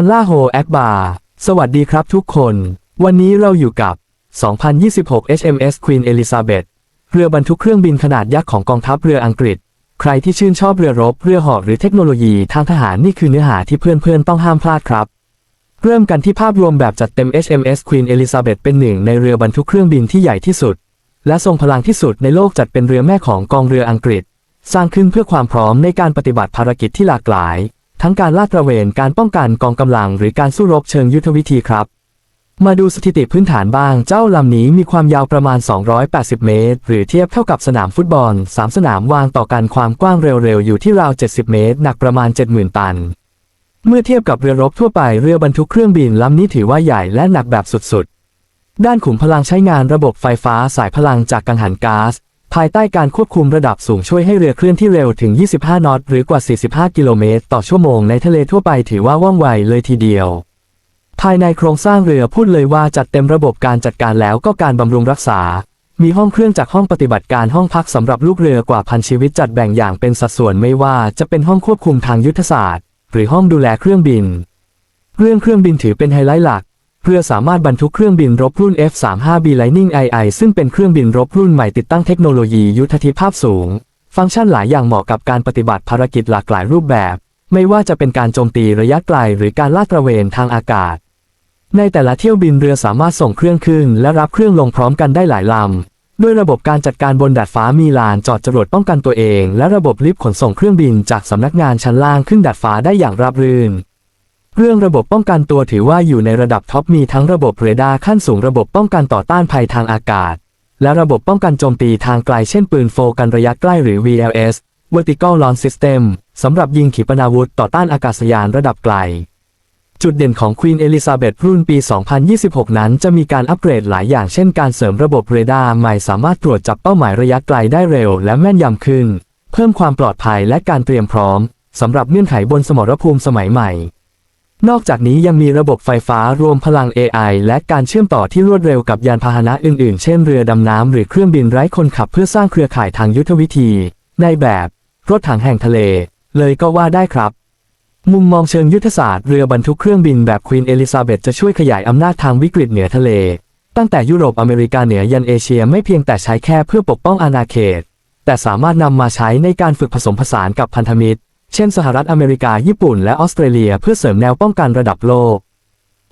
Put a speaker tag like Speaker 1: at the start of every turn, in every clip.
Speaker 1: อัลลาโฮแอคบาสวัสดีครับทุกคน วันนี้เราอยู่กับ 2026 HMS Queen Elizabeth เรือบรรทุกเครื่องบินขนาดยักษ์ของกองทัพเรืออังกฤษ ใครที่ชื่นชอบเรือรบ เรือหาะหรือเทคโนโลยีทางทหารนี่คือเนื้อหาที่เพื่อนๆต้องห้ามพลาดครับ เริ่มกันที่ภาพรวมแบบจัดเต็ม HMS Queen Elizabeth เป็นหนึ่งในเรือบรรทุกเครื่องบินที่ใหญ่ที่สุด และทรงพลังที่สุดในโลกจัดเป็นเรือแม่ของกองเรืออังกฤษ สร้างขึ้นเพื่อความพร้อมในการปฏิบัติภารกิจที่หลากหลาย ทั้งการลาดตระเวน การป้องกันกองกำลัง หรือการสู้รบเชิงยุทธวิธีครับ มาดูสถิติพื้นฐานบ้าง เจ้าลำนี้มีความยาวประมาณ 280 เมตร หรือเทียบเท่ากับสนามฟุตบอล 3 สนามวางต่อกันความกว้างเร็วๆ อยู่ที่ราว 70 เมตร หนักประมาณ 70,000 ตัน เมื่อเทียบกับเรือรบทั่วไปเรือบรรทุกเครื่องบินลำนี้ถือว่าใหญ่และหนักแบบสุดๆ ด้านขุมพลังใช้งานระบบไฟฟ้าสายพลังจากกังหันก๊าซ ภายใต้การควบคุมระดับสูงช่วยให้เรือเคลื่อนที่เร็วถึง 25 นอตหรือกว่า 45 กิโลเมตร ต่อชั่วโมงในทะเลทั่วไปถือว่าว่องไวเลยทีเดียว ภายในโครงสร้างเรือพูดเลยว่าจัดเต็มระบบการจัดการแล้วก็การบำรุงรักษา มีห้องเครื่องจากห้องปฏิบัติการห้องพักสำหรับลูกเรือกว่าพันชีวิตจัดแบ่งอย่างเป็นสัดส่วนไม่ว่าจะเป็นห้องควบคุมทางยุทธศาสตร์ หรือห้องดูแลเครื่องบิน เรื่องเครื่องบินถือเป็นไฮไลท์หลัก เพื่อสามารถบรรทุกเครื่องบินรบรุ่น F-35B Lightning II ซึ่งเป็นเครื่องบินรบรุ่นใหม่ติดตั้งเทคโนโลยียุทธทิภาพสูง ฟังก์ชันหลายอย่างเหมาะกับการปฏิบัติภารกิจหลากหลายรูปแบบ ไม่ว่าจะเป็นการโจมตีระยะไกลหรือการลาดตระเวนทางอากาศ ในแต่ละเที่ยวบินเรือสามารถส่งเครื่องขึ้น และรับเครื่องลงพร้อมกันได้หลายลำด้วยระบบการจัดการบนดาดฟ้ามีลานจอดจรวดป้องกันตัวเอง และระบบลิฟต์ขนส่งเครื่องบินจากสำนักงานชั้นล่างขึ้นดาดฟ้าได้อย่างราบรื่น เรื่องระบบป้องกันตัวถือว่าอยู่ในระดับท็อปมีทั้งระบบเรดาร์ขั้นสูงระบบป้องกันต่อต้านภัยทางอากาศ และระบบป้องกันโจมตีทางไกลเช่นปืนโฟกันระยะใกล้หรือ VLS Vertical Launch System สำหรับยิงขีปนาวุธต่อต้านอากาศยานระดับไกล จุดเด่นของ Queen Elizabeth รุ่นปี 2026 นั้นจะมีการอัปเกรดหลายอย่างเช่นการเสริมระบบเรดาร์ใหม่สามารถตรวจจับเป้าหมายระยะไกลได้เร็วและแม่นยำขึ้น เพิ่มความปลอดภัยและการเตรียมพร้อมสำหรับเงื่อนไขบนสมรภูมิสมัยใหม่ นอกจากนี้ยังมีระบบไฟฟ้ารวมพลัง AI และการเชื่อมต่อที่รวดเร็วกับยานพาหนะอื่นๆ เช่นเรือดำน้ำหรือเครื่องบินไร้คนขับเพื่อสร้างเครือข่ายทางยุทธวิธี ในแบบรถถังแห่งทะเล เลยก็ว่าได้ครับ มุมมองเชิงยุทธศาสตร์เรือบรรทุกเครื่องบินแบบควีนเอลิซาเบธจะช่วยขยายอำนาจทางวิกฤตเหนือทะเล ตั้งแต่ยุโรปอเมริกาเหนือยันเอเชียไม่เพียงแต่ใช้แค่เพื่อปกป้องอาณาเขต แต่สามารถนำมาใช้ในการฝึกผสมผสานกับพันธมิตร เช่นสหรัฐอเมริกาญี่ปุ่นและออสเตรเลียเพื่อเสริมแนวป้องกันระดับโลก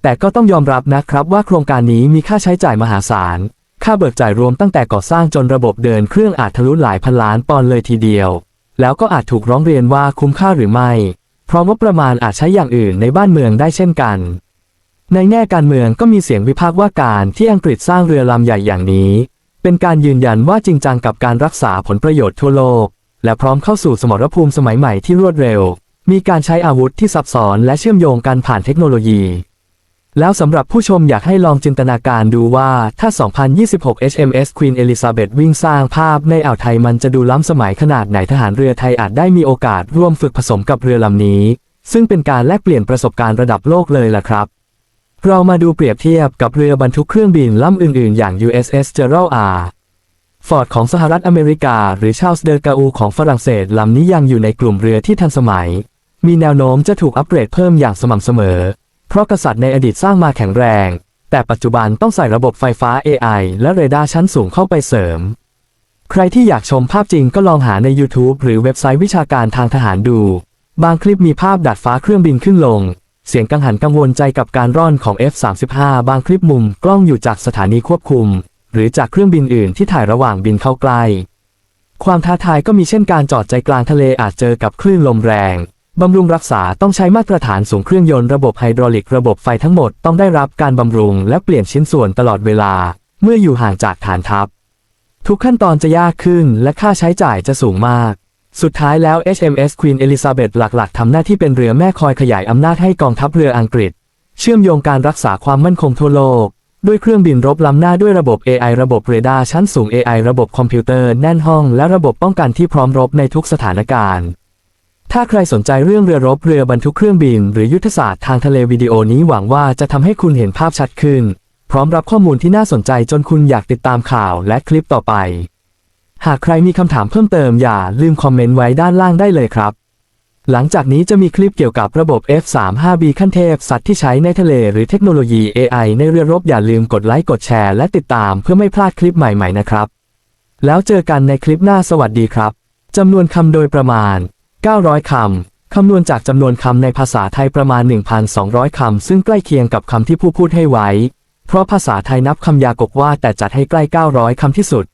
Speaker 1: แต่ก็ต้องยอมรับนะครับว่าโครงการนี้มีค่าใช้จ่ายมหาศาล ค่าเบิกจ่ายรวมตั้งแต่ก่อสร้างจนระบบเดินเครื่องอาจทะลุหลายพันล้านปอนด์เลยทีเดียว แล้วก็อาจถูกร้องเรียนว่าคุ้มค่าหรือไม่ เพราะงบประมาณอาจใช้อย่างอื่นในบ้านเมืองได้เช่นกัน ในแง่การเมืองก็มีเสียงวิพากษ์ว่าการที่อังกฤษสร้างเรือลำใหญ่อย่างนี้ เป็นการยืนยันว่าจริงจังกับการรักษาผลประโยชน์ทั่วโลก และพร้อมเข้าสู่สมรภูมิสมัยใหม่ที่รวดเร็ว มีการใช้อาวุธที่ซับซ้อนและเชื่อมโยงกันผ่านเทคโนโลยี แล้วสำหรับผู้ชมอยากให้ลองจินตนาการดูว่าถ้า 2026 HMS Queen Elizabeth วิ่งสร้างภาพในอ่าวไทยมันจะดูล้ำสมัยขนาดไหนทหารเรือไทยอาจได้มีโอกาสร่วมฝึกผสมกับเรือลำนี้ ซึ่งเป็นการแลกเปลี่ยนประสบการณ์ระดับโลกเลยล่ะครับเรามาดูเปรียบเทียบกับเรือบรรทุกเครื่องบินลำอื่น ๆ อย่าง USS Gerald R. ฟอร์ดของสหรัฐอเมริกา หรือชาลส์เดอร์กาอูของฝรั่งเศสลำนี้ยังอยู่ในกลุ่มเรือที่ทันสมัย มีแนวโน้มจะถูกอัปเกรดเพิ่มอย่างสม่ำเสมอ เพราะกษัตริย์ในอดีตสร้างมาแข็งแรง แต่ปัจจุบันต้องใส่ระบบไฟฟ้า AI และเรดาร์ชั้นสูงเข้าไปเสริม ใครที่อยากชมภาพจริงก็ลองหาใน YouTube หรือเว็บไซต์วิชาการทางทหารดู บางคลิปมีภาพดัดฟ้าเครื่องบินขึ้นลง เสียงกังหันกังวลใจกับการร่อนของ F-35 บางคลิปมุมกล้องอยู่จากสถานีควบคุม หรือจากเครื่องบินอื่นที่ถ่ายระหว่างบินเข้าใกล้ ความท้าทายก็มีเช่นการจอดใจกลางทะเลอาจเจอกับคลื่นลมแรง บำรุงรักษาต้องใช้มาตรฐานสูงเครื่องยนต์ระบบไฮดรอลิกระบบไฟทั้งหมดต้องได้รับการบำรุงและเปลี่ยนชิ้นส่วนตลอดเวลา เมื่ออยู่ห่างจากฐานทัพ ทุกขั้นตอนจะยากขึ้นและค่าใช้จ่ายจะสูงมากสุดท้ายแล้ว HMS Queen Elizabeth หลักๆ ทำหน้าที่เป็นเรือแม่คอยขยายอำนาจให้กองทัพเรืออังกฤษ เชื่อมโยงการรักษาความมั่นคงทั่วโลก ด้วยเครื่องบินรบล้ำหน้าด้วยระบบ AI ระบบเรดาร์ชั้นสูง AI ระบบคอมพิวเตอร์แน่นห้องและระบบป้องกันที่พร้อมรบในทุกสถานการณ์ ถ้าใครสนใจเรื่องเรือรบเรือบรรทุกเครื่องบิน หรือยุทธศาสตร์ทางทะเลวิดีโอนี้หวังว่าจะทำให้คุณเห็นภาพชัดขึ้น พร้อมรับข้อมูลที่น่าสนใจจนคุณอยากติดตามข่าวและคลิปต่อไป หากใครมีคำถามเพิ่มเติมอย่าลืมคอมเมนต์ไว้ด้านล่างได้เลยครับ หลังจากนี้จะมีคลิปเกี่ยวกับระบบ F35B ขั้นเทพ สัตว์ที่ใช้ในทะเลหรือเทคโนโลยี AI ในเรือรบอย่าลืมกดไลค์กดแชร์และติดตามเพื่อไม่พลาดคลิปใหม่ๆนะครับ แล้วเจอกันในคลิปหน้าสวัสดีครับจำนวนคำโดยประมาณ 900 คำ คำนวณจากจำนวนคำในภาษาไทยประมาณ 1,200 คำ ซึ่งใกล้เคียงกับคำที่ผู้พูดให้ไว้ เพราะภาษาไทยนับคำยากกว่าแต่จัดให้ใกล้ 900 คำที่สุด